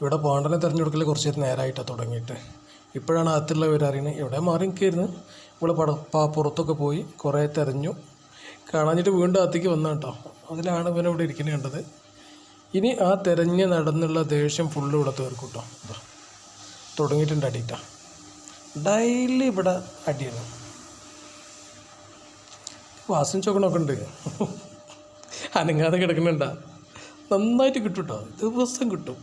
ഇവിടെ പാണ്ടനെ തിരഞ്ഞെടുക്കൽ കുറച്ച് നേരമായിട്ടാണ് തുടങ്ങിയിട്ട്. ഇപ്പോഴാണ് അകത്തുള്ളവർ അറിയുന്നത് ഇവിടെ മാറി നിൽക്കായിരുന്നു ഇവിടെ പട പുറത്തൊക്കെ പോയി കുറേ തിരഞ്ഞു. കാണാഞ്ഞിട്ട് വീണ്ടും അകത്തേക്ക് വന്ന കേട്ടോ അതിലാണ് ഇവനെ ഇവിടെ ഇരിക്കുന്നത് കണ്ടത്. ഇനി ആ തിരഞ്ഞ് നടന്നുള്ള ദേഷ്യം ഫുള്ള് ഇവിടെ തീർക്കും കേട്ടോ തുടങ്ങിയിട്ടുണ്ട് അടിയിട്ടാ. ഡെയിലി ഇവിടെ അടിയാണ്. വാസന ചോക്കണമൊക്കെ ഉണ്ട്. അനങ്ങാതെ കിടക്കുന്നുണ്ടാ. നന്നായിട്ട് കിട്ടും കേട്ടോ ദിവസം കിട്ടും.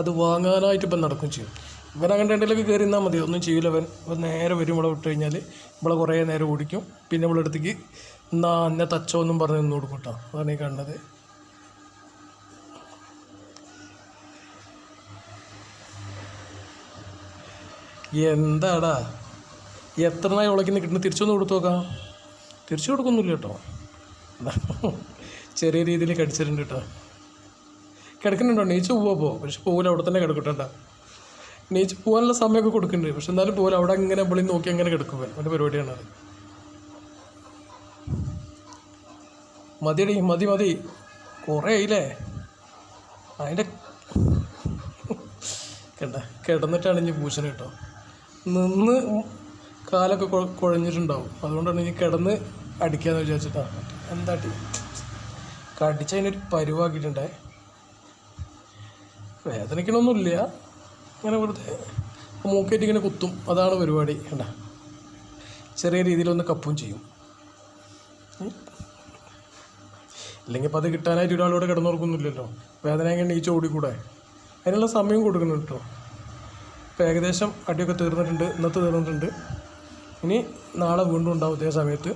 അത് വാങ്ങാനായിട്ട് ഇപ്പം നടക്കും ചെയ്യും. ഇവൻ അങ്ങനെ രണ്ടിലൊക്കെ കയറി നിന്നാൽ മതി. ഒന്നും ചെയ്യില്ല അവൻ അവൻ നേരെ വരും ഇവിടെ വിട്ട് കഴിഞ്ഞാൽ ഇവിടെ കുറേ നേരം ഓടിക്കും. പിന്നെ ഇവിടെ അടുത്തേക്ക് എന്നാ എന്നെ തച്ചോ എന്നും പറഞ്ഞ് നിന്ന് കൊടുക്കും കേട്ടോ. അതാണ് ഈ കണ്ടത് എന്താടാ? എത്ര നായി ഉളയ്ക്കുന്ന കിട്ടുന്ന തിരിച്ചൊന്ന് കൊടുത്തു നോക്കാം. തിരിച്ചു കൊടുക്കൊന്നുമില്ല കേട്ടോ. ചെറിയ രീതിയിൽ കടിച്ചിട്ടുണ്ട് കേട്ടോ. കിടക്കുന്നുണ്ടോ? നീച്ച് പോവാ പോ. പക്ഷെ പോകില്ല അവിടെ തന്നെ കിടക്കട്ടെ നീച്ച് പോകാനുള്ള സമയമൊക്കെ കൊടുക്കുന്നുണ്ട്. പക്ഷെ എന്നാലും പോകില്ല അവിടെ ഇങ്ങനെ പൊളി നോക്കി അങ്ങനെ കിടക്കും അവൻ. അവന്റെ പരിപാടിയാണ് മതിയടി മതി മതി. കുറേ ആയില്ലേ? അതിന്റെ കണ്ട കിടന്നിട്ടാണ് ഇനി പൂച്ചനെ കേട്ടോ. നിന്ന് കാലൊക്കെ കുഴ- കുഴഞ്ഞിട്ടുണ്ടാവും. അതുകൊണ്ടാണ് ഇനി കിടന്ന് അടിക്കാന്ന് വിചാരിച്ചിട്ടാ. എന്താ കടിച്ചതിനൊരു പരുവാക്കിയിട്ടുണ്ടേ വേദനിക്കണമൊന്നുമില്ല ഇങ്ങനെ വെറുതെ മൂക്കേറ്റ് ഇങ്ങനെ കുത്തും. അതാണ് പരിപാടി. വേണ്ട ചെറിയ രീതിയിലൊന്ന് കപ്പും ചെയ്യും. ഇല്ലെങ്കിൽ അപ്പോൾ അത് കിട്ടാനായിട്ട് ഒരാളോട് കിടന്നുറക്കുന്നില്ലല്ലോ വേദന എങ്ങനെ നീച്ച ഓടിക്കൂടെ? അതിനുള്ള സമയം കൊടുക്കണം കേട്ടോ. ഇപ്പോൾ ഏകദേശം അടിയൊക്കെ തീർന്നിട്ടുണ്ട്. ഇന്നത്തെ തീർന്നിട്ടുണ്ട്. ഇനി നാളെ വീണ്ടും ഉണ്ടാവും ഇതേ സമയത്ത്.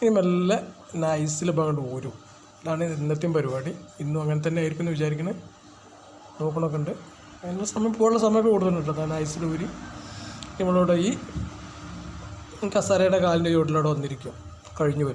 ഇനി മെല്ലെ നൈസിൽ ഭാഗം ഊരും ഇതാണ് ഇന്നത്തെയും പരിപാടി. ഇന്നും അങ്ങനെ തന്നെ ആയിരിക്കും എന്ന് വിചാരിക്കുന്നത് നോക്കണമൊക്കെ ഉണ്ട് അതിനുള്ള സമയം പോകാനുള്ള സമയമൊക്കെ കൊടുത്തിട്ടുണ്ട് കേട്ടോ. നൈസിൽ ഊരി നമ്മളിവിടെ ഈ കസേരയുടെ കാലിന്റെ ചോട്ടിലൂടെ വന്നിരിക്കും. കഴിഞ്ഞു വരും